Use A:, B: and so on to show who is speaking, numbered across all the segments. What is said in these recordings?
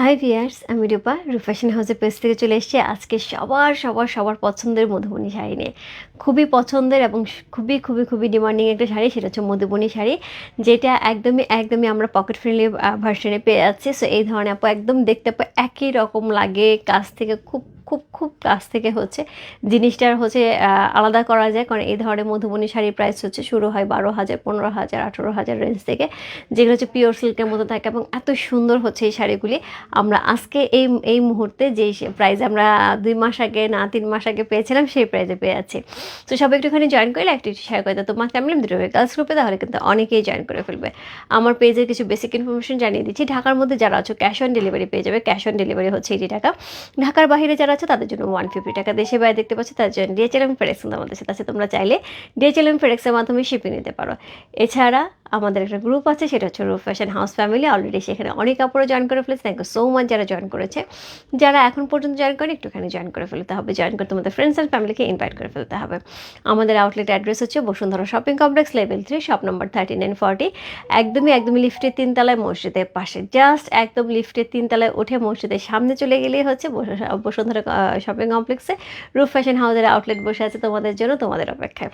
A: High viewers আমি রূপা। রূপাসিন হাউসের page থেকে চলে এসেছি আজকে সবার সবার সবার পছন্দের মধুবনী শাড়ি নিয়ে। খুবই পছন্দের এবং খুবই খুবই খুবই ডিমান্ডিং একটা শাড়ি, সেটা হচ্ছে মধুবনী শাড়ি, যেটা একদমই একদমই আমরা পকেট ফ্রেন্ডলি ভার্সনে পেয়ে যাচ্ছি। সো এই ধরনের আপু একদম দেখতে পাই একই রকম লাগে, কাছ থেকে খুব খুব খুব কাছ থেকে হচ্ছে জিনিসটার হচ্ছে আলাদা করা যায়। কারণ এই ধরনের মধুবনী শাড়ির প্রাইস হচ্ছে শুরু হয় বারো হাজার, পনেরো হাজার, আঠেরো হাজার রেঞ্জ থেকে, যেগুলো হচ্ছে পিওর সিল্কের মতো থাকে এবং এত সুন্দর হচ্ছে এই শাড়িগুলি। আমরা আজকে এই এই মুহূর্তে যেই প্রাইজ আমরা দুই মাস আগে না তিন মাস আগে পেয়েছিলাম, সেই প্রাইজে পেয়ে যাচ্ছি তো সবাই একটুখানি জয়েন করলে অ্যাক্টিভিটি শেয়ার করে দাও। তোমাকে আমি দুটো গার্লস গ্রুপে তাহলে কিন্তু অনেকেই জয়েন করে ফেলবে। আমার পেজের কিছু বেসিক ইনফরমেশন জানিয়ে দিচ্ছি। ঢাকার মধ্যে যারা আছো ক্যাশ অন ডেলিভারি পেয়ে যাবে। ক্যাশ অন ডেলিভারি হচ্ছে এইটি টাকা। ঢাকার বাইরে যারা আছে, তাদের জন্য ওয়ান ফিফটি টাকা। দেশে বাইরে দেখতে পাচ্ছ তার জন্য ডিএচএলএম ফেডেক্স আমাদের সাথে আছে। তোমরা চাইলে ডিএচএলএম ফেডেক্সের মাধ্যমে শিপিং নিতে পারো। এছাড়া আমাদের একটা গ্রুপ আছে, সেটা হচ্ছে রূপ ফ্যাশন হাউস ফ্যামিলি অলরেডি সেখানে অনেক কাপড়ও জয়েন করে ফেলেছে। থ্যাংক ইউ সো মাচ যারা জয়েন করেছে। যারা এখন পর্যন্ত জয়েন করে একটুখানি জয়েন করে ফেলতে হবে। জয়েন করে তোমাদের ফ্রেন্ডস অ্যান্ড ফ্যামিলিকে ইনভাইট করে ফেলতে হবে। আমাদের আউটলেট অ্যাড্রেস হচ্ছে Bashundhara shopping complex level three shop number thirty nine forty একদমই একদমই লিফটের তিনতলায় মসজিদের পাশে। জাস্ট একদম লিফটের তিনতলায় উঠে মসজিদের সামনে চলে গেলেই হচ্ছে বস- বসুন্ধরা শপিং কমপ্লেক্সে রুফ ফ্যাশন হাউসের আউটলেট বসে আছে তোমাদের জন্য, তোমাদের অপেক্ষায়।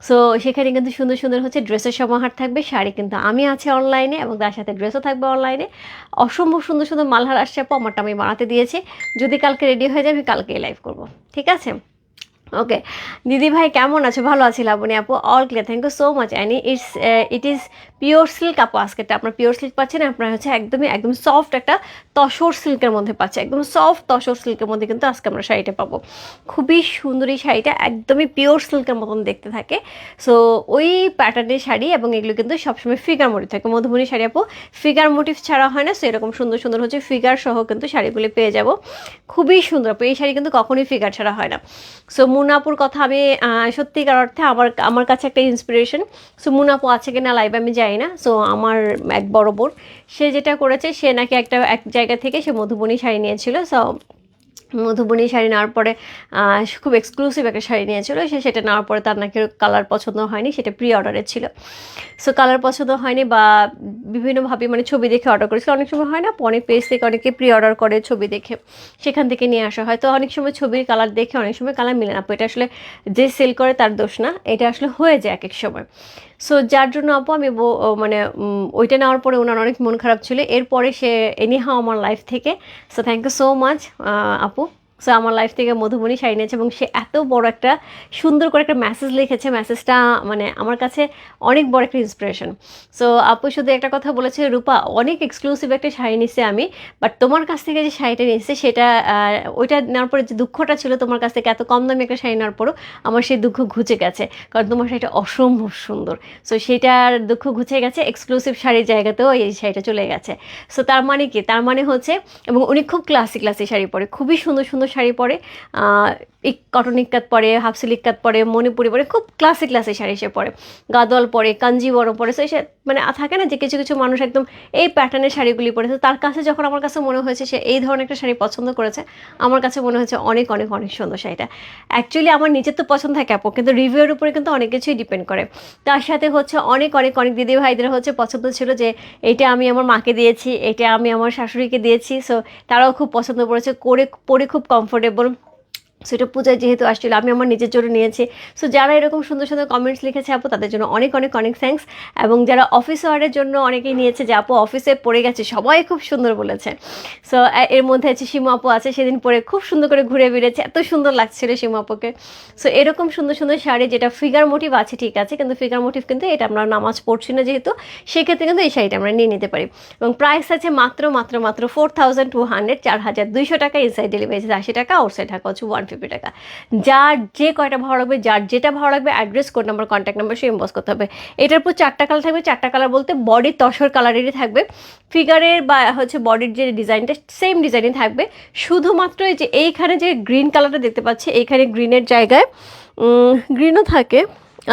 A: সো সেখানে কিন্তু সুন্দর সুন্দর হচ্ছে ড্রেসের সমাহার থাকবে। শাড়ি কিন্তু আমি আছে অনলাইনে এবং তার সাথে ড্রেসও থাকবে অনলাইনে অসম্ভব সুন্দর সুন্দর মালহার আসছে আপু আমারটা আমি বানাতে দিয়েছি। যদি কালকে রেডি হয়ে যায়, আমি কালকেই লাইভ করব। ঠিক আছে? ওকে দিদি ভাই, কেমন আছো? ভালো আছি লাবণী আপু? All clear thank you so much any it's it is pure silk আপু আজকেটা আপনার পিওর সিল্ক পাচ্ছেন, আপনার হচ্ছে একদমই একদম সফট একটা তসর সিল্কের মধ্যে পাচ্ছে একদম সফট তসর সিল্কের মধ্যে কিন্তু আজকে আমরা শাড়িটা পাবো। খুবই সুন্দর এই শাড়িটা, একদমই পিওর সিল্কের মতন দেখতে থাকে। সো ওই প্যাটার্নের শাড়ি এবং এগুলো কিন্তু সবসময় ফিগার মোটিভ থাকে। মধুবনী শাড়ি আপু ফিগার মোটিভ ছাড়া হয় না। সো এরকম সুন্দর সুন্দর হচ্ছে ফিগার সহ কিন্তু শাড়িগুলি পেয়ে যাব। খুবই সুন্দর আপু, এই শাড়ি কিন্তু কখনোই ফিগার ছাড়া হয় না। সো মুনাপুর কথা আমি সত্যিকার অর্থে আমার আমার কাছে একটা ইন্সপিরেশন সো মুনাপু আছে কিনা লাইভ আমি জানি না। সো আমার এক বড় বোন, সে যেটা করেছে, সে নাকি একটা, এক জায়গা থেকে সে মধুবনী শাড়ি নিয়েছিল। সো মধুবনী শাড়ি নেওয়ার পরে খুব এক্সক্লুসিভ একটা শাড়ি নিয়েছিল। সে সেটা নেওয়ার পরে তার নাকি কালার পছন্দ হয়নি, সেটা প্রি অর্ডারের ছিল। সো কালার পছন্দ হয়নি বা বিভিন্নভাবে মানে ছবি দেখে অর্ডার করেছিল। অনেক সময় হয় না অনেক পেজ থেকে অনেকে প্রি অর্ডার করে ছবি দেখে, সেখান থেকে নিয়ে আসা হয়। তো অনেক সময় ছবির কালার দেখে অনেক সময় কালার মিলে না। এটা আসলে যে সেল করে তার দোষ না, এটা আসলে হয়ে যায় এক এক সময়। সো যার জন্য আপু আমি মানে ওইটা নেওয়ার পরে ওনার অনেক মন খারাপ ছিল। এরপরে সে এনিহাও আমার লাইফ থেকে। So thank you so much আপু। সো আমার লাইফ থেকে মধুবনী শাড়ি নিয়েছে এবং সে এত বড় একটা সুন্দর করে একটা মেসেজ লিখেছে। মেসেজটা মানে আমার কাছে অনেক বড় একটা ইন্সপিরেশন সো আপু শুধু একটা কথা বলেছে, রূপা, অনেক এক্সক্লুসিভ একটা শাড়ি নিচ্ছে আমি বাট তোমার কাছ থেকে যে শাড়িটা নিচ্ছে সেটা ওইটা নেওয়ার পরে যে দুঃখটা ছিল তোমার কাছ থেকে, এত কম দামি একটা শাড়ি নেওয়ার পরও আমার সেই দুঃখ ঘুচে গেছে, কারণ তোমার শাড়িটা অসম্ভব সুন্দর। সো সেটার দুঃখ ঘুচে গেছে এক্সক্লুসিভ শাড়ির জায়গাতেও এই শাড়িটা চলে গেছে। সো তার মানে কি? তার মানে হচ্ছে, এবং উনি খুব ক্লাসিক ক্লাসিক শাড়ি পরে, খুবই সুন্দর সুন্দর শাড়ি পরে। ইক কটন ইক্কাত পরে হাফ সিল ইক্কাত পরে মণিপুরি পরে, খুব ক্লাসিক ক্লাসে শাড়ি সে পরে। গাদোয়াল পরে কাঞ্জিবরম পরে সো মানে থাকে না যে কিছু কিছু মানুষ একদম এই প্যাটার্নের শাড়িগুলি পরেছে। তার কাছে যখন আমার কাছে মনে হয়েছে সে এই ধরনের একটা শাড়ি পছন্দ করেছে, আমার কাছে মনে হয়েছে অনেক অনেক অনেক সুন্দর শাড়িটা। অ্যাকচুয়ালি আমার নিজের তো পছন্দ থাকে আপু কিন্তু রিভিউয়ের উপরে কিন্তু অনেক কিছুই ডিপেন্ড করে। তার সাথে হচ্ছে অনেক অনেক অনেক দিদি ভাইদের হচ্ছে পছন্দ ছিল যে এটা আমি আমার মাকে দিয়েছি এটা আমি আমার শাশুড়িকে দিয়েছি সো তারাও খুব পছন্দ করেছে। করে, পরে খুব কমফোর্টেবল সেটা পূজায় যেহেতু আসছিল, আমি আমার নিজের জন্য নিয়েছি। সো যারা এরকম সুন্দর সুন্দর কমেন্টস লিখেছে আপু, তাদের জন্য অনেক অনেক অনেক থ্যাঙ্কস এবং যারা অফিস ওয়ার্ডের জন্য অনেকেই নিয়েছে যে, আপু অফিসে পড়ে গেছে, সবাই খুব সুন্দর বলেছে। সো এর মধ্যে আছে শিমু আপু আছে, সেদিন পরে খুব সুন্দর করে ঘুরে বেড়েছে, এত সুন্দর লাগছিল শিমু আপুকে। সো এরকম সুন্দর সুন্দর শাড়ি যেটা ফিগার মোটিভ আছে, ঠিক আছে, কিন্তু ফিগার মোটিভ কিন্তু এটা আমরা নামাজ পড়ছি না যেহেতু, সেক্ষেত্রে কিন্তু এই শাড়িটা আমরা নিয়ে নিতে পারি। এবং প্রাইস আছে মাত্র মাত্র মাত্র ফোর থাউজেন্ড টু হান্ড্রেড চার হাজার দুইশো টাকা ইনসাইড ডেলিভারি আশি টাকা আউটসাইড টাকা হচ্ছে ওয়ান ফিফটি টাকা। যার যে কয়টা ভালো লাগবে, যার যেটা ভালো লাগবে address code number contact number সে ইনবক্স করতে হবে। এটার উপর চারটা কালার থাকবে। চারটা কালার বলতে বডির তসর কালারেরই থাকবে। ফিগারের বা হচ্ছে বডির যে ডিজাইনটা সেম ডিজাইনই থাকবে। শুধুমাত্র এই যে এইখানে যে গ্রিন কালারটা দেখতে পাচ্ছি, এইখানে গ্রিনের জায়গায় গ্রিনও থাকে।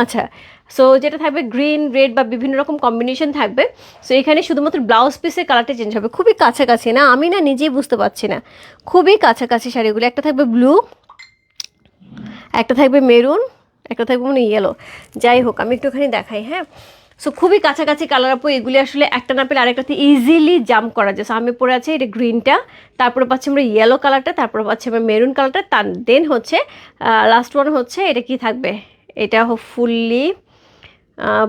A: আচ্ছা সো যেটা থাকবে গ্রিন রেড বা বিভিন্ন রকম কম্বিনেশন থাকবে। সো এখানে শুধুমাত্র ব্লাউজ পিসের কালারটা চেঞ্জ হবে। খুবই কাছাকাছি না? আমি না নিজেই বুঝতে পারছি না। খুবই কাছাকাছি শাড়িগুলো। একটা থাকবে ব্লু একটা থাকবে মেরুন, একটা থাকবে মানে ইয়েলো যাই হোক, আমি একটুখানি দেখাই হ্যাঁ? সো খুবই কাছাকাছি কালার আপু, এগুলি আসলে একটা না পেলে আরেকটাতে ইজিলি জাম্প করা যায়। সো আমি পরে আছে এটা গ্রিনটা তারপরে পাচ্ছি আমরা ইয়েলো কালারটা তারপরে পাচ্ছি আমরা মেরুন কালারটা তার দেন হচ্ছে লাস্ট ওয়ান হচ্ছে, এটা কি থাকবে? এটা ফুললি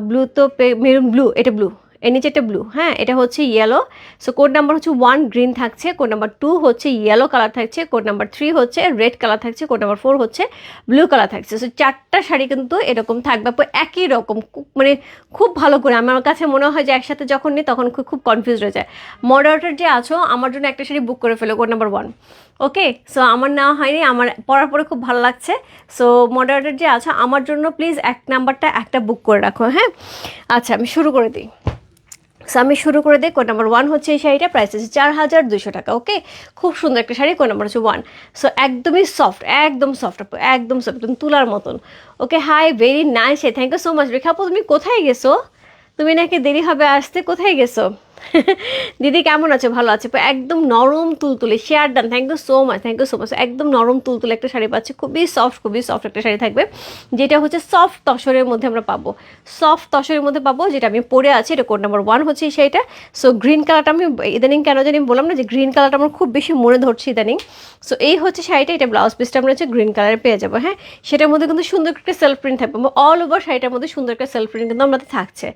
A: ব্লু তো মেরুন ব্লু এটা ব্লু এর নিচে একটা ব্লু হ্যাঁ? এটা হচ্ছে ইয়েলো সো কোড নাম্বার হচ্ছে ওয়ান গ্রিন থাকছে কোড নাম্বার টু হচ্ছে ইয়েলো কালার থাকছে কোড নাম্বার থ্রি হচ্ছে রেড কালার থাকছে কোড নাম্বার ফোর হচ্ছে ব্লু কালার থাকছে সো চারটা শাড়ি কিন্তু এরকম থাকবে একই রকম মানে খুব ভালো করে। আমার কাছে মনে হয় যে একসাথে যখন নিই তখন খুব খুব কনফিউজ হয়ে যায়। মডারেটার যে আছো, আমার জন্য একটা শাড়ি বুক করে ফেলো code number one okay so আমার নেওয়া হয়নি, আমার পরার পরে খুব ভালো লাগছে। সো মডারেটার যে আছো, আমার জন্য প্লিজ এক নাম্বারটা একটা বুক করে রাখো হ্যাঁ? আচ্ছা আমি শুরু করে দিই। আমি শুরু করে দিই কোড নাম্বার ওয়ান হচ্ছে এই শাড়িটা। প্রাইস আছে চার হাজার দুশো টাকা ওকে খুব সুন্দর একটা শাড়ি, কোড নাম্বার হচ্ছে ওয়ান সো একদমই সফট একদম সফট একদম সফট একদম তুলার মতন okay hi very nice thank you so much Rekha আপু, তুমি কোথায় গেছো? তুমি নাকি দেরি হবে আসতে, কোথায় গেছো? দিদি, কেমন আছো? ভালো আছে। একদম নরম তুলতুলে share done thank you so much thank you so much একদম নরম তুলতুলে একটা শাড়ি পাচ্ছি, খুবই সফট খুবই সফট একটা শাড়ি থাকবে, যেটা হচ্ছে সফট তসরের মধ্যে আমরা পাবো। সফট তসরের মধ্যে পাবো, যেটা আমি পরে আছি, এটা কোড নাম্বার ওয়ান হচ্ছে এই শাড়িটা। সো গ্রিন কালারটা আমি, ইদানিং কেন জানি বললাম না যে গ্রিন কালারটা আমার খুব বেশি মনে ধরছে ইদানিং। সো এই হচ্ছে শাড়িটা, এটা ব্লাউজ পিসটা আমরা হচ্ছে গ্রিন কালারে পেয়ে যাব হ্যাঁ? সেটার মধ্যে কিন্তু সুন্দর একটা সেলফ প্রিন্ট থাকবে অল ওভার শাড়িটার মধ্যে সুন্দর একটা সেলফ প্রিন্ট কিন্তু আমাদের থাকছে।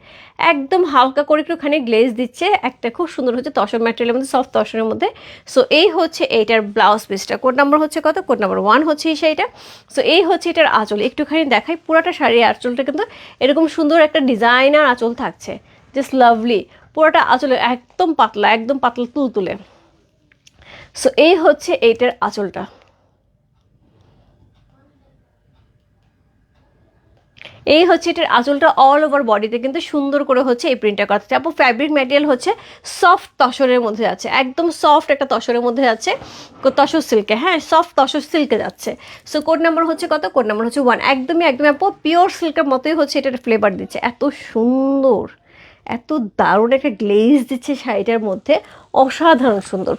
A: একদম হালকা করে একটুখানি গ্লেজ দিচ্ছে একটা খুব সুন্দর হচ্ছে তসর ম্যাটেরিয়ালের মধ্যে সফট তসরের মধ্যে। সো এই হচ্ছে এইটার ব্লাউজ পিসটা কোড নাম্বার হচ্ছে কত? কোড নাম্বার ওয়ান হচ্ছে এই শাড়িটা। সো এই হচ্ছে এটার আঁচল। একটুখানি দেখাই, পুরাটা শাড়ির আঁচলটা কিন্তু এরকম সুন্দর একটা ডিজাইনার আঁচল থাকছে। জাস্ট লাভলি পুরোটা আঁচলে একদম পাতলা একদম পাতলা তুলতুলে। সো এই হচ্ছে এইটার আঁচলটা। এই হচ্ছে এটার আঁচলটা অল ওভার বডিতে কিন্তু সুন্দর করে হচ্ছে এই প্রিন্টটা করা থাকছে আপু ফ্যাব্রিক ম্যাটেরিয়াল হচ্ছে সফট তসরের মধ্যে যাচ্ছে একদম সফট একটা তসরের মধ্যে যাচ্ছে তসর সিল্কে হ্যাঁ সফট তসর সিল্কে যাচ্ছে। সো কোড নাম্বার হচ্ছে কত? কোড নাম্বার হচ্ছে ওয়ান একদমই একদমই, আপু পিওর সিল্কের মতোই হচ্ছে এটার ফ্লেভার দিচ্ছে। এত সুন্দর, এত দারুণ একটা গ্লেজ দিচ্ছে শাড়িটার মধ্যে, অসাধারণ সুন্দর।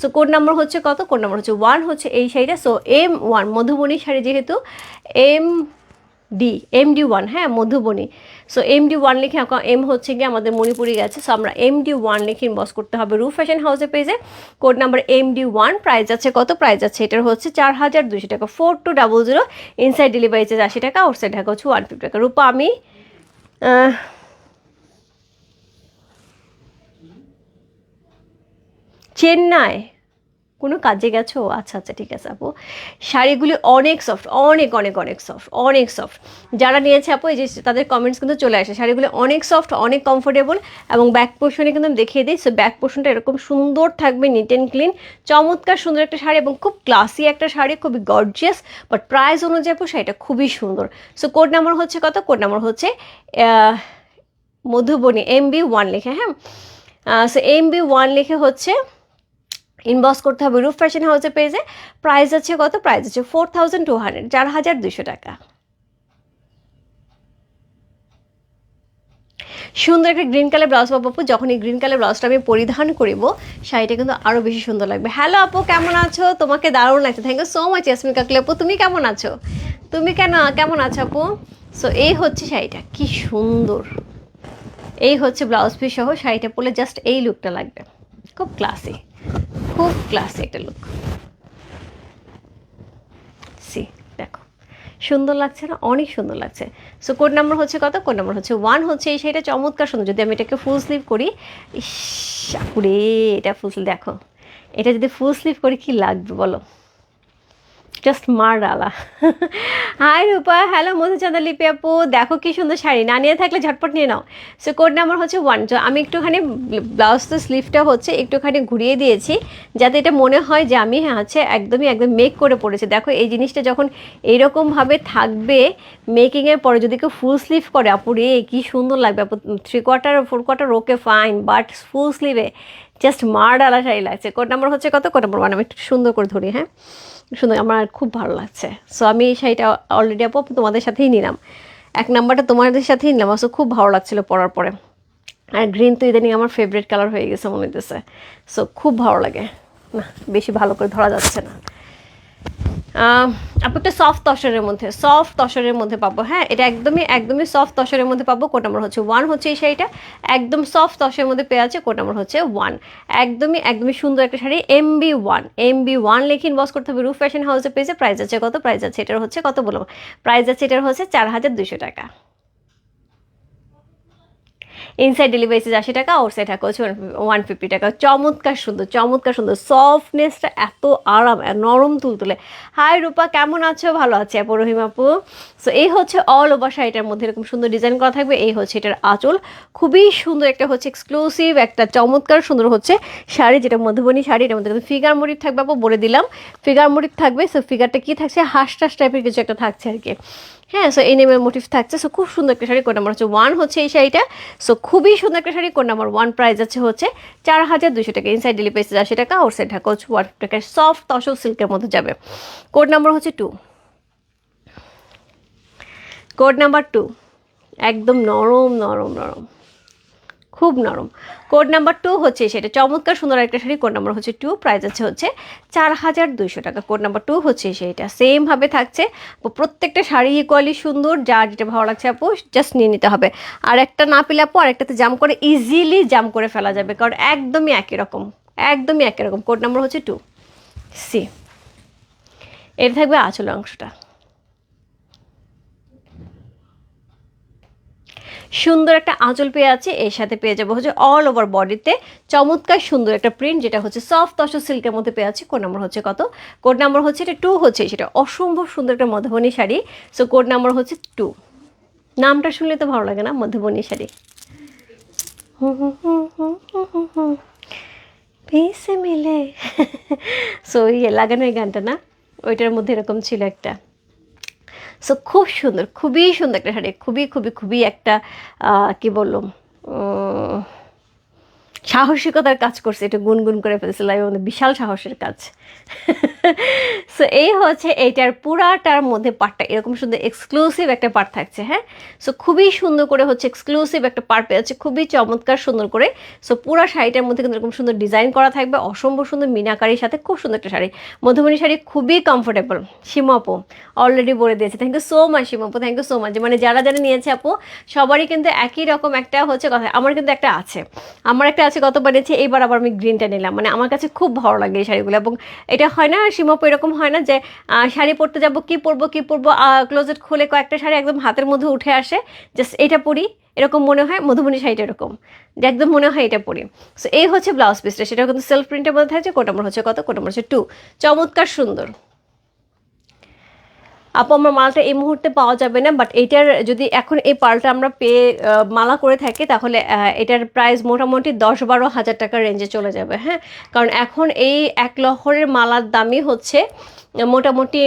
A: সো কোড নাম্বার হচ্ছে কত? কোড নাম্বার হচ্ছে ওয়ান হচ্ছে এই শাড়িটা। So M one Madhubani sari যেহেতু M D M D one হ্যাঁ Madhubani. So M D one লিখে এম হচ্ছে গিয়ে আমাদের মণিপুরি গেছে। সো আমরা এম ডি ওয়ান লিখে ইনবক্স করতে হবে রু ফ্যাশন হাউসে পেজে code number M D one price আছে কত? প্রাইস আছে এটার হচ্ছে চার হাজার দুশো টাকা। Four two double zero inside delivery charge আশি টাকা আউটসাইড ঢাকা হচ্ছে ওয়ান ফিফটি টাকা। রূপা, আমি চেন্নাই। কোনো কাজে গেছো? আচ্ছা আচ্ছা ঠিক আছে আপু। শাড়িগুলি অনেক সফট অনেক অনেক অনেক সফট অনেক সফট যারা নিয়েছে আপু, এই যে তাদের কমেন্টস কিন্তু চলে আসে। শাড়িগুলি অনেক সফট অনেক কমফোর্টেবল এবং ব্যাক পোর্শনে কিন্তু আমি দেখিয়ে দিই। সো ব্যাক পোর্শনটা এরকম সুন্দর থাকবে নিট অ্যান্ড ক্লিন চমৎকার সুন্দর একটা শাড়ি এবং খুব ক্লাসি একটা শাড়ি, খুবই গর্জিয়াস বাট প্রাইস অনুযায়ী আপু, শাড়িটা খুবই সুন্দর। সো কোড নাম্বার হচ্ছে কত? কোড নাম্বার হচ্ছে মধুবনী এম বি ওয়ান লিখে হ্যাঁ? সো এম বি ওয়ান লিখে হচ্ছে ইনবক্স করতে হবে রুফ ফ্যাশন হাউসের পেজে প্রাইস আছে কত? প্রাইস আছে ফোর থাউজেন্ড টু হান্ড্রেড চার হাজার দুশো টাকা। সুন্দর একটা গ্রিন কালার ব্লাউজ পাবো আপু। যখন এই গ্রিন কালার ব্লাউজটা আমি পরিধান করিব, শাড়িটা কিন্তু আরও বেশি সুন্দর লাগবে। হ্যালো আপু, কেমন আছো? তোমাকে দারুণ লাগছে। Thank you so much Yasmin Kakoli আপু। তুমি কেমন আছো? তুমি কেন, কেমন আছো আপু? সো এই হচ্ছে শাড়িটা। কি সুন্দর। এই হচ্ছে ব্লাউজ পিস সহ শাড়িটা পরলে জাস্ট এই লুকটা লাগবে। খুব ক্লাসি খুব ক্লাসি একটা লুক সি দেখো। সুন্দর লাগছে না? অনেক সুন্দর লাগছে। সো কোড নাম্বার হচ্ছে কত? কোড নাম্বার হচ্ছে ওয়ান হচ্ছে এই শাড়িটা চমৎকার সুন্দর। যদি আমি এটাকে ফুল স্লিভ করি, ইস এটা ফুল স্লিভ দেখো। এটা যদি ফুল স্লিভ করি, কি লাগবে বলো? জাস্ট মার ডালা হাই রূপা হ্যালো মধুচন্দ্র লিপি আপু, দেখো কি সুন্দর শাড়ি। না নিয়ে থাকলে ঝটপট নিয়ে নাও। সো কোড নাম্বার হচ্ছে ওয়ান আমি একটুখানি ব্লাউজ তো স্লিভটা হচ্ছে একটুখানি ঘুরিয়ে দিয়েছি, যাতে এটা মনে হয় যে আমি হচ্ছে একদমই, একদম মেক করে পড়েছি দেখো, এই জিনিসটা যখন এইরকমভাবে থাকবে মেকিংয়ের পরে যদি কেউ ফুল স্লিভ করে, আপু রে, কী সুন্দর লাগবে আপু। Three quarter four quarter okay fine but full স্লিভে just মার ডালা শাড়ি লাগছে। কোড নাম্বার হচ্ছে কত? কোড নাম্বার ওয়ান আমি একটু সুন্দর করে ধরি হ্যাঁ? সুন্দর আমার খুব ভালো লাগছে। সো আমি এই শাড়িটা অলরেডি আপু তোমাদের সাথেই নিলাম। এক নাম্বারটা তোমাদের সাথেই নিলাম। আসলে খুব ভালো লাগছিল পরার পরে। আর গ্রিন তো ইদানিং আমার ফেভারিট কালার হয়ে গেছে মনে হইতেছে। সো খুব ভালো লাগে। না, বেশি ভালো করে ধরা যাচ্ছে না। আপু একটা সফট তসরের মধ্যে সফট তসরের মধ্যে পাবো হ্যাঁ? এটা একদমই একদমই সফট তসরের মধ্যে পাবো কোট নাম্বার হচ্ছে ওয়ান হচ্ছে এই শাড়িটা। একদম সফট তসরের মধ্যে পেয়ে আছে কোট নাম্বার হচ্ছে ওয়ান একদমই একদমই সুন্দর একটা sari M B one M B one লেখে ইনবক্স করতে হবে রুফ ফ্যাশন হাউসে পেয়েছে প্রাইস আছে কত? প্রাইস আছে এটার হচ্ছে কত বলব? প্রাইস আছে এটার হচ্ছে চার হাজার দুশো টাকা। ইনসাইড ডেলিভারি চার্জ আশি টাকা আউটসাইড টাকা হচ্ছে ওয়ান ফিফটি টাকা। চমৎকার সুন্দর চমৎকার সুন্দর। সফটনেসটা এত আরাম আর নরম তুলতুলে। হাই রূপা, কেমন আছো? ভালো আছে আপু সো এই হচ্ছে অল ওভার শাড়িটার মধ্যে এরকম সুন্দর ডিজাইন করা থাকবে। এই হচ্ছে এটার আঁচল। খুবই সুন্দর একটা হচ্ছে এক্সক্লুসিভ একটা চমৎকার সুন্দর হচ্ছে শাড়ি, যেটা মধুবনী শাড়ি, এটার মধ্যে ফিগার মরিট থাকবে আপু, বলে দিলাম। ফিগার মরিট থাকবে। সো ফিগারটা কি থাকছে? হাঁস টাস টাইপের কিছু একটা থাকছে আর কি। হ্যাঁ সো এই নেমের মোটিভ থাকছে। সো খুব সুন্দর একটা শাড়ি কোড নাম্বার হচ্ছে ওয়ান হচ্ছে এই শাড়িটা। সো খুবই সুন্দর একটা sari code number one price আছে হচ্ছে চার হাজার দুশো টাকা। ইনসাইড ডেলি পেয়েছে আশি টাকা আউটসাইড ঢাকা হচ্ছে টাকা। সফট তসব সিল্কের মধ্যে যাবে। কোড নাম্বার হচ্ছে টু কোড নাম্বার টু একদম নরম নরম নরম। খুব নরম। কোড নাম্বার টু হচ্ছে সেটা চমৎকার সুন্দর একটা শাড়ি, কোড নাম্বার হচ্ছে টু প্রাইস আছে হচ্ছে চার হাজার দুইশো টাকা। কোড নাম্বার টু হচ্ছে সেইটা সেমভাবে থাকছে। প্রত্যেকটা শাড়ি ইকুয়ালি সুন্দর যা যেটা ভালো লাগছে আপু জাস্ট নিয়ে নিতে হবে। আর একটা না পেলে আপু, আরেকটাতে জাম করে ইজিলি জাম করে ফেলা যাবে, কারণ একদমই একই রকম, একদমই একই রকম। কোড নাম্বার হচ্ছে টু সি এটা থাকবে আচল অংশটা। সুন্দর একটা আঁচল পেয়ে আছে। এর সাথে পেয়ে যাব হচ্ছে অল ওভার বডিতে চমৎকার সুন্দর একটা প্রিন্ট যেটা হচ্ছে সফট তস সিল্কের মধ্যে পেয়ে আছে। কোড নাম্বার হচ্ছে কত? কোড নাম্বার হচ্ছে এটা টু হচ্ছে, সেটা অসম্ভব সুন্দর একটা Madhubani sari. So code number হচ্ছে টু নামটা শুনলে তো ভালো লাগে না মধুবনী শাড়ি। পেসে মিলে। সো ইয়ে লাগানো এই গানটা না? ওইটার মধ্যে এরকম ছিল একটা। সো খুব সুন্দর খুবই সুন্দর একটা শাড়ি খুবই খুবই খুবই একটা কি বললাম উম, সাহসিকতার কাজ করছে, এটা গুনগুন করে ফেলছিল এবং বিশাল সাহসের কাজ। সো এই হচ্ছে এইটার পুরাটার মধ্যে পার্টটা এরকম সুন্দর এক্সক্লুসিভ একটা পার্ট থাকছে হ্যাঁ? সো খুবই সুন্দর করে হচ্ছে এক্সক্লুসিভ একটা পার্ট পেয়েছে, খুবই চমৎকার, সুন্দর করে। সো পুরা শাড়িটার মধ্যে কিন্তু এরকম সুন্দর ডিজাইন করা থাকবে, অসম্ভব সুন্দর মিনাকারির সাথে খুব সুন্দর একটা শাড়ি। মধুবনী শাড়ি খুবই কমফোর্টেবল সীমা আপু অলরেডি বলে দিয়েছে thank you so much Seema আপু থ্যাংক ইউ সো মাচ মানে যারা যারা নিয়েছে আপু, সবারই কিন্তু একই রকম একটা হচ্ছে কথা, আমার কিন্তু একটা আছে। আমার একটা আছে গত বানিয়েছি, এইবার আবার আমি গ্রিনটা নিলাম। মানে আমার কাছে খুব ভালো লাগে এই শাড়িগুলো এবং এটা হয় না সীমাপু এরকম হয় না যে শাড়ি পরতে যাব, কি পরবো কি পরবো ক্লোজেট খুলে কয়েকটা শাড়ি একদম হাতের মধ্যে উঠে আসে জাস্ট এটা পরি, এরকম মনে হয়, মধুবনী শাড়িটা এরকম, যে একদম মনে হয় এটা পরি। সো এই হচ্ছে ব্লাউজ পিসটা সেটা কিন্তু সেলফ প্রিন্টের মধ্যে থাকছে কোটা নম্বর হচ্ছে কত, কোটা নম্বর হচ্ছে টু চমৎকার সুন্দর। আপু, আমার মালটা এই মুহূর্তে পাওয়া যাবে না বাট এটার যদি এখন এই পালটা আমরা পেয়ে মালা করে থাকি, তাহলে এটার প্রাইস মোটামুটি দশ বারো হাজার টাকার রেঞ্জে চলে যাবে হ্যাঁ? কারণ এখন এই এক লহরের মালার দামই হচ্ছে, মোটামুটি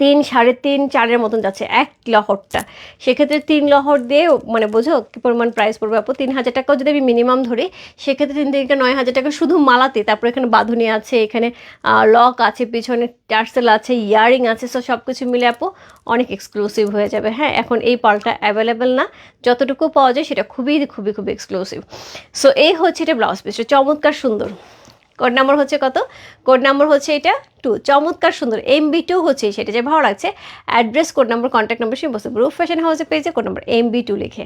A: তিন, সাড়ে তিন, চারের মতন যাচ্ছে, এক লহরটা। সেক্ষেত্রে তিন লহর দিয়ে মানে বোঝো কি পরিমাণ প্রাইস পড়বে? আপু, তিন হাজার টাকাও যদি আমি মিনিমাম ধরি, সেক্ষেত্রে তিন থেকে নয় হাজার টাকা শুধু মালাতে, তারপর এখানে বাঁধুনি আছে, এখানে লক আছে, পিছনে টার্সেল আছে, ইয়ারিং আছে সো সব কিছু মিলে আপু, অনেক এক্সক্লুসিভ হয়ে যাবে। হ্যাঁ এখন এই পালটা অ্যাভেলেবেল না। যতটুকু পাওয়া যায়, সেটা খুবই খুবই খুবই এক্সক্লুসিভ সো এই হচ্ছে এটা ব্লাউজ পিসটা। চমৎকার সুন্দর। কোড নাম্বার হচ্ছে কত? কোড নাম্বার হচ্ছে এটা টু। চমৎকার সুন্দর। এম বি টু হচ্ছে সেটা যে ভালো লাগছে। Address, code number contact number সে বসে গ্রুপ ফ্যাশন হাউসে পেয়েছে code number M B two লিখে।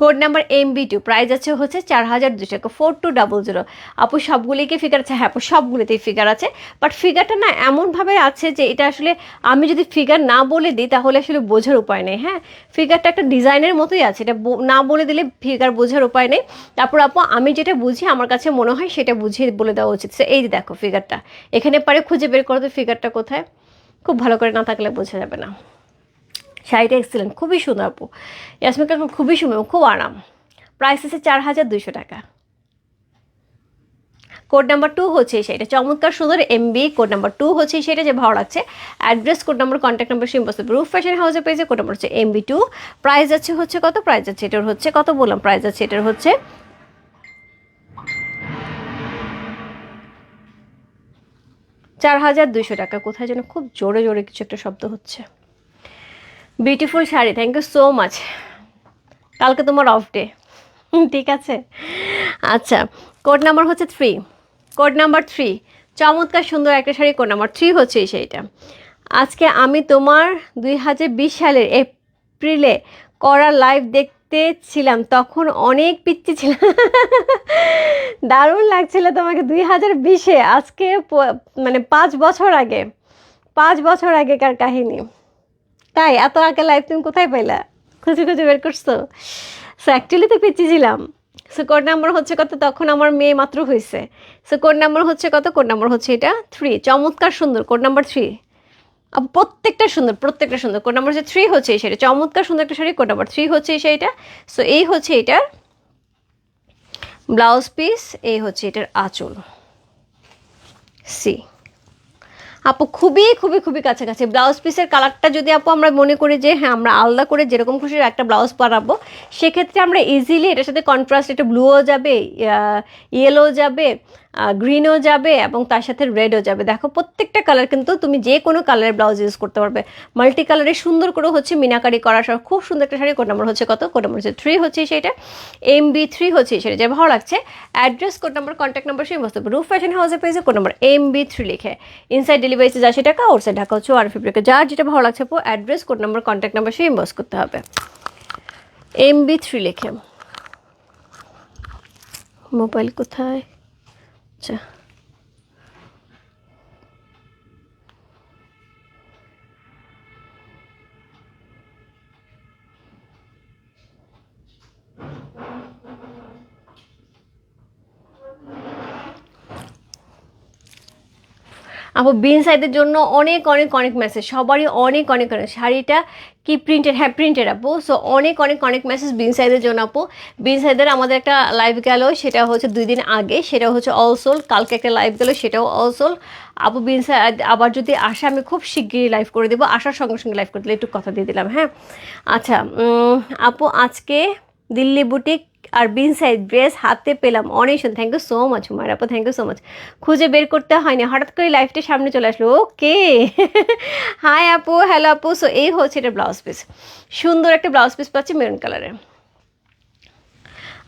A: Code number M B two price আছে হচ্ছে চার হাজার দুশো টাকা ফোর টু ডাবল জিরো আপু, সবগুলিকে ফিগার আছে হ্যাঁ আপু, সবগুলিতেই ফিগার আছে। বাট ফিগারটা না এমনভাবে আছে যে এটা আসলে আমি যদি ফিগার না বলে দিই, তাহলে আসলে বোঝার উপায় নেই হ্যাঁ? ফিগারটা একটা ডিজাইনের মতোই আছে, এটা না বলে দিলে ফিগার বোঝার উপায় নেই। তারপর আপু, আমি যেটা বুঝি, আমার কাছে মনে হয় সেটা বুঝিয়ে বলে দেওয়া উচিত। এই যে দেখো ফিগারটা এখানে পারে খুঁজে বের করো তো ফিগারটা কোথায়। খুব ভালো করে না থাকলে বোঝা যাবে না। শাড়িটা এক্সিলেন্ট, খুবই সুন্দর আপু। ইয়াসমিন কাকুর খুবই সুন্দর, খুব আরাম। প্রাইস আছে চার হাজার দুইশো টাকা। কোড নাম্বার টু হচ্ছে সেটা চমৎকার সুন্দর এমবি কোড নাম্বার টু হচ্ছে সেটা যে ভালো লাগছে। Address code number contact number simple Roof fashion হাউসে পেয়েছে কোড নাম্বার হচ্ছে এমবি টু প্রাইস আছে হচ্ছে কত? প্রাইস আছে এটার হচ্ছে কত বললাম? প্রাইস আছে এটার হচ্ছে চার হাজার দুইশো টাকা। কোথায় যেন খুব জোরে জোরে কিছু একটা শব্দ হচ্ছে। Beautiful sari thank you so much কালকে তোমার অফ ডে ঠিক আছে? আচ্ছা কোড নাম্বার হচ্ছে থ্রি কোড নাম্বার থ্রি চমৎকার সুন্দর একটা শাড়ি কোড নাম্বার থ্রি হচ্ছে এই শাড়িটা। আজকে আমি তোমার দুই হাজার বিশ সালের এপ্রিলে করা লাইভ দেখতে ছিলাম, তখন অনেক পিচ্ছি ছিলাম। দারুণ লাগছিল তোমাকে দুই হাজার বিশে। আজকে মানে পাঁচ বছর আগে, পাঁচ বছর আগেকার কাহিনী। তাই, এত আগে লাইভ তুমি কোথায় পাইলা? খুঁজে খুঁজে বের করছ? সো অ্যাকচুয়ালি তো পিচ্ছি ছিলাম। সো কোড নাম্বার হচ্ছে কত? তখন আমার মেয়ে মাত্র হয়েছে সো কোড নাম্বার হচ্ছে কত? কোড নাম্বার হচ্ছে এটা থ্রি চমৎকার সুন্দর কোড নাম্বার থ্রি প্রত্যেকটা সুন্দর প্রত্যেকটা সুন্দর। কোড নাম্বার হচ্ছে থ্রি হচ্ছে এই শাড়ি চমৎকার সুন্দর একটা শাড়ি কোড নাম্বার থ্রি হচ্ছে এই শাড়িটা। সো এই হচ্ছে এটার ব্লাউজ পিস এই হচ্ছে এটার আঁচল। সি আপু খুবই খুবই খুবই কাছাকাছি। ব্লাউজ পিসের কালারটা যদি আপু আমরা মনে করি যে হ্যাঁ আমরা আলাদা করে যেরকম খুশি একটা ব্লাউজ বানাবো, সেক্ষেত্রে আমরা ইজিলি এটার সাথে কন্ট্রাস্ট একটু ব্লুও যাবে ইয়েলো যাবে। গ্রিনও যাবে এবং তার সাথে রেডও যাবে। দেখো, প্রত্যেকটা কালার কিন্তু তুমি যে কোনো কালারের ব্লাউজ ইউজ করতে পারবে। মাল্টি কালারে সুন্দর করে হচ্ছে মিনাকারি করা সব খুব সুন্দর একটা শাড়ি। কোড নাম্বার হচ্ছে কত? কোড নাম্বার হচ্ছে থ্রি হচ্ছে সেটা এম বি থ্রি হচ্ছে সেটা যে ভালো লাগছে address code number contact number সেই বস্তু রুফ ফ্যাশন হাউসে পেয়েছে code number M B three লিখে। ইনসাইড ডেলিভারি চার্জ আশি টাকা আউটসাইড ঢাকা হচ্ছে আর টাকা যার যেটা ভালো লাগছে আপু address code number contact number সেই ইনবক্স করতে হবে। এম বি থ্রি লিখে। মোবাইল কোথায়? আচ্ছা আপু বিন সাইদের জন্য অনেক অনেক অনেক মেসেজ সবারই অনেক অনেক অনেক। শাড়িটা কি প্রিন্টেড হ্যাঁ প্রিন্টেড আপু। সো অনেক অনেক অনেক মেসেজ বিন সাইদের জন্য আপু। বিন সাইদের আমাদের একটা লাইভ গেল, সেটা হচ্ছে দুই দিন আগে, সেটা হচ্ছে অলসোল কালকে একটা লাইভ গেল, সেটাও অলসোল আপু বিন সাইদ আবার যদি আসে, আমি খুব শিগগিরই লাইভ করে দেবো। আসার সঙ্গে সঙ্গে লাইভ করে দিলে একটু কথা দিয়ে দিলাম হ্যাঁ? আচ্ছা আপু, আজকে দিল্লি বুটিক আর বিন সাইজ ড্রেস হাতে পেলাম অনেক সুন্দর থ্যাংক ইউ সো মাচ হুমার আপু থ্যাংক ইউ সো মাচ খুঁজে বের করতে হয়নি, হঠাৎ করে লাইফটা সামনে চলে আসলো। ওকে হাই আপু হ্যালো আপু। সো এই হচ্ছে এটা ব্লাউজ পিস সুন্দর একটা ব্লাউজ পিস পাচ্ছি মেরুন কালারের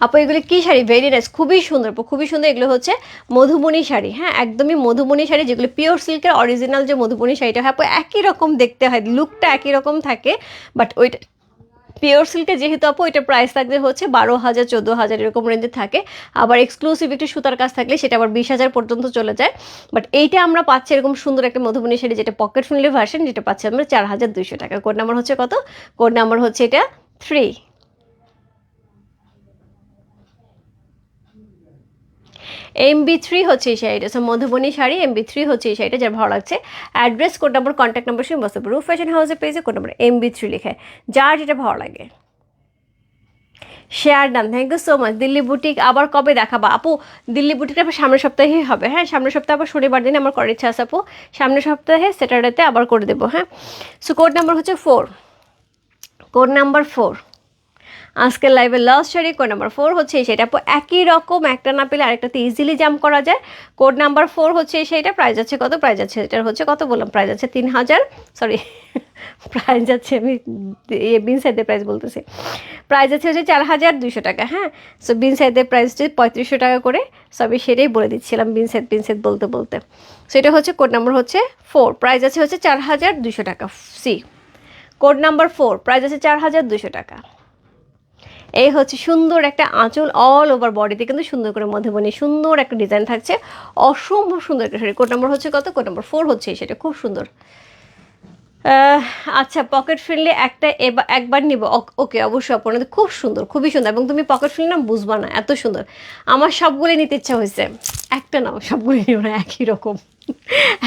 A: আপু, এগুলো কী শাড়ি? ভেরি নাইস খুবই সুন্দর খুবই সুন্দর। এগুলো হচ্ছে মধুবনী শাড়ি। হ্যাঁ একদমই মধুবনী শাড়ি, যেগুলো পিওর সিল্কের অরিজিনাল যে মধুবনী শাড়িটা হয় আপু, একই রকম দেখতে হয়। লুকটা একই রকম থাকে বাট ওইটা পিওর সিল্কে যেহেতু আপু, এটা প্রাইস থাকবে হচ্ছে বারো হাজার, চোদ্দ হাজার এরকম রেঞ্জে থাকে। আবার এক্সক্লুসিভ একটু সুতার কাজ থাকলে সেটা আবার বিশ হাজার পর্যন্ত চলে যায়। বাট এইটা আমরা পাচ্ছি এরকম সুন্দর একটা মধুবনী শাড়ি, যেটা পকেট ফ্রেন্ডলি ভার্সন যেটা পাচ্ছি আমরা চার হাজার দুইশো টাকা। কোড নাম্বার হচ্ছে কত? কোড নাম্বার হচ্ছে এটা থ্রি এম বি থ্রি হচ্ছে এই শাড়িটা। So Madhubani sari M B three হচ্ছে এই শাড়িটা, যার ভালো লাগছে। Address code number contact number সেই বসতে রুফ ফ্যাশন হাউসে পেয়েছে code number M B three লিখে। যার যেটা ভালো লাগে। Share done thank you so much Delhi boutique আবার কবে দেখাবা? আপু, দিল্লি বুটিকটা আবার সামনের সপ্তাহেই হবে হ্যাঁ? সামনের সপ্তাহে আবার শনিবার দিন আমার করার ইচ্ছা আছে, আপু। সামনের সপ্তাহে স্যাটারডেতে আবার করে দেবো হ্যাঁ? সো কোড নাম্বার হচ্ছে ফোর কোড নাম্বার ফোর আজকের লাইভের last sari code number four হচ্ছে সেটা। একই রকম একটা না পেলে আরেকটাতে ইজিলি জাম্প করা যায়। কোড নাম্বার ফোর হচ্ছে সেইটা প্রাইস আছে কত? প্রাইস আছে এটার হচ্ছে কত বললাম? প্রাইস আছে তিন হাজার। সরি প্রাইস আছে আমি বিন সাইডের প্রাইস বলতেছি। প্রাইস আছে হচ্ছে চার হাজার দুশো টাকা হ্যাঁ? সো বিন সাইডের প্রাইস হচ্ছে পঁয়ত্রিশশো টাকা করে। সো আমি সেটাই বলে দিচ্ছিলাম বিন সাইড বিন সাইড বলতে বলতে। সেটা হচ্ছে কোড নাম্বার হচ্ছে ফোর প্রাইস আছে হচ্ছে চার হাজার দুশো টাকা। See code number four price আছে চার হাজার দুশো টাকা। এই হচ্ছে সুন্দর একটা আঁচল অল ওভার বডিতে কিন্তু সুন্দর করে মধ্যবনী সুন্দর একটা ডিজাইন থাকছে। অসম্ভব সুন্দর একটা শাড়ি। কোট নম্বর হচ্ছে কত? কোট নম্বর ফোর হচ্ছে সেটা খুব সুন্দর। আচ্ছা পকেট ফ্রেন্ডলি একটা একবার নিব। ওকে অবশ্যই আপনাদের খুব সুন্দর, খুবই সুন্দর। এবং তুমি পকেট ফ্রেন্ডলি না, বুঝবা না, এত সুন্দর। আমার সবগুলো নিতে ইচ্ছা হয়েছে। একটা নাও সবগুলো নিও না, একই রকম।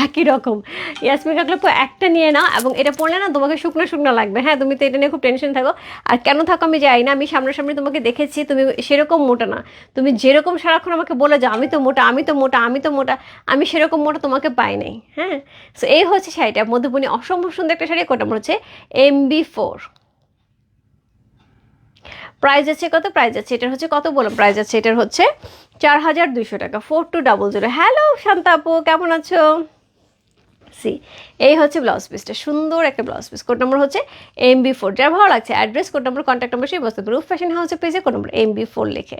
A: একই রকম। ইয়াসমিন কাকলে একটা নিয়ে নাও এবং এটা পড়লে না তোমাকে শুকনো শুকনো লাগবে। হ্যাঁ তুমি তো এটা নিয়ে খুব টেনশন থাকো। আর কেন থাকো আমি যাই না, আমি সামনাসামনি তোমাকে দেখেছি, তুমি সেরকম মোটা না। তুমি যেরকম সারাক্ষণ আমাকে বলে যাও, আমি তো মোটা, আমি তো মোটা, আমি তো মোটা, আমি সেরকম মোটা তোমাকে পাই নাই। হ্যাঁ? সো এই হচ্ছে শাড়িটা। মধ্যপুনি অসম্ভব সুন্দর একটা শাড়ি কোটা মনে হচ্ছে? এম বি ফোর প্রাইস আছে কত? প্রাইস আছে এটার হচ্ছে কত বললাম? প্রাইস আছে এটার হচ্ছে চার হাজার দুইশো টাকা। Four two double zero hello শান্তাপু কেমন আছো? সি এই হচ্ছে ব্লাউজ পিসটা সুন্দর একটা ব্লাউজ পিস কোড নম্বর হচ্ছে এম বি ফোর যার ভালো লাগছে address code number contact number সেই বস্তু রুফ ফ্যাশন হাউসের পেজে code number M B four লিখে।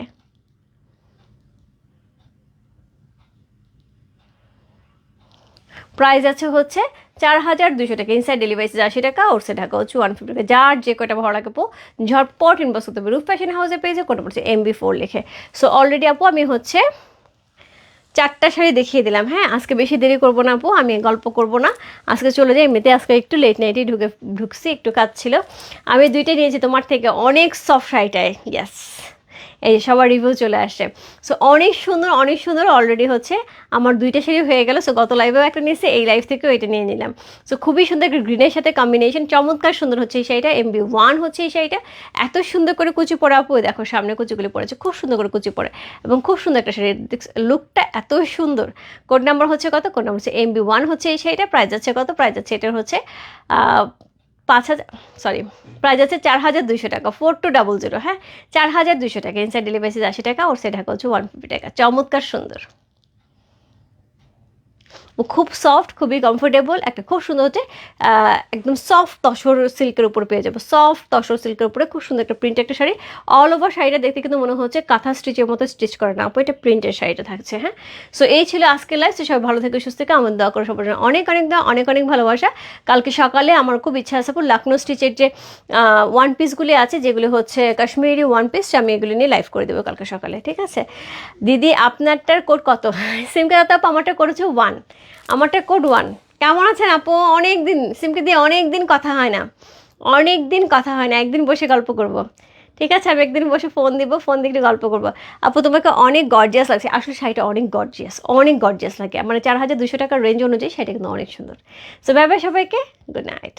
A: প্রাইস আছে হচ্ছে চার হাজার দুশো টাকা। ইনসাইড ডেলিভারি আশি টাকা ঢাকা হচ্ছে ওয়ান ফিফটি টাকা। যার যে কয়টা ভালো লাগে পো, ঝটপট ইনবক্স করতে হবে। রূপ ফ্যাশন হাউসে পেজে কোনটা পড়ছে এম বি ফোর লিখে। সো অলরেডি আপু, আমি হচ্ছে চারটা শাড়ি দেখিয়ে দিলাম হ্যাঁ? আজকে বেশি দেরি করব না আপু, আমি গল্প করব না। আজকে চলে যাই, এমনিতে আজকে একটু লেট নাইটেই ঢুকে, ঢুকছি, একটু কাজ ছিল। আমি দুইটাই নিয়েছি তোমার থেকে অনেক সফট শাড়িটায় ইয়াস এই সবার রিভিউ চলে আসছে। সো অনেক সুন্দর অনেক সুন্দর অলরেডি হচ্ছে। আমার দুইটা শাড়ি হয়ে গেল সো গত লাইভেও একটা নিয়েছে, এই লাইভ থেকেও এটা নিয়ে নিলাম। সো খুবই সুন্দর একটা গ্রিনের সাথে কম্বিনেশন চমৎকার সুন্দর হচ্ছে এই শাড়িটা এমবি ওয়ান হচ্ছে এই শাড়িটা। এত সুন্দর করে কুচি পরে আপু দেখো সামনে কুচিগুলি পড়েছে, খুব সুন্দর করে কুচি পরে এবং খুব সুন্দর একটা শাড়ি। লুকটা এত সুন্দর। কোড নাম্বার হচ্ছে কত? কোড নাম্বার হচ্ছে এমবি ওয়ান হচ্ছে এই শাড়িটা প্রাইস যাচ্ছে কত? প্রাইস যাচ্ছে এটার হচ্ছে পাঁচ হাজার সরি প্রাইস আছে চার হাজার দুইশো টাকা ফোর টু ডাবল জিরো হ্যাঁ? চার হাজার দুইশো টাকা ইনসাইড ডেলিভারি আশি টাকা ওর সাইড হচ্ছে ওয়ান ফিফটি টাকা, চমৎকার সুন্দর। খুব সফট খুবই কমফোর্টেবল একটা খুব সুন্দর হচ্ছে একদম সফট তসর সিল্কের উপর পেয়ে যাব। সফট তসর সিল্কের উপরে খুব সুন্দর একটা প্রিন্ট একটা শাড়ি। অল ওভার শাড়িটা দেখতে কিন্তু মনে হচ্ছে কাঁথা স্টিচের মতো স্টিচ করে না আপু এটা প্রিন্টের শাড়িটা থাকছে হ্যাঁ? সো এই ছিল আজকের লাইফ তো সবাই ভালো থেকে, সুস্থ থেকে, আমার দোয়া করে সবার অনেক অনেক দোয়া, অনেক অনেক ভালোবাসা। কালকে সকালে আমার খুব ইচ্ছা আছে আপু লাকনো স্টিচের যে ওয়ান পিসগুলি আছে, যেগুলি হচ্ছে কাশ্মীরি ওয়ান পিস আমি এগুলি নিয়ে লাইভ করে দেবো কালকে সকালে, ঠিক আছে? দিদি, আপনারটার কোড কত? সিমকে দাদা আমারটা করেছে ওয়ান আমারটা কোড ওয়ান কেমন আছেন আপু? অনেক দিন সিমকে দিয়ে অনেক দিন কথা হয় না। অনেক দিন কথা হয় না, একদিন বসে গল্প করব। ঠিক আছে, আমি একদিন বসে ফোন দিব ফোন দিয়ে গল্প করব। আপু, তোমাকে অনেক গর্জিয়াস লাগছে। আসলে শাড়িটা অনেক গর্জিয়াস অনেক গর্জিয়াস লাগে। মানে চার হাজার দুশো টাকার রেঞ্জ অনুযায়ী শাড়িটা কিন্তু অনেক সুন্দর। সো ব্যাপার সবাইকে। Good night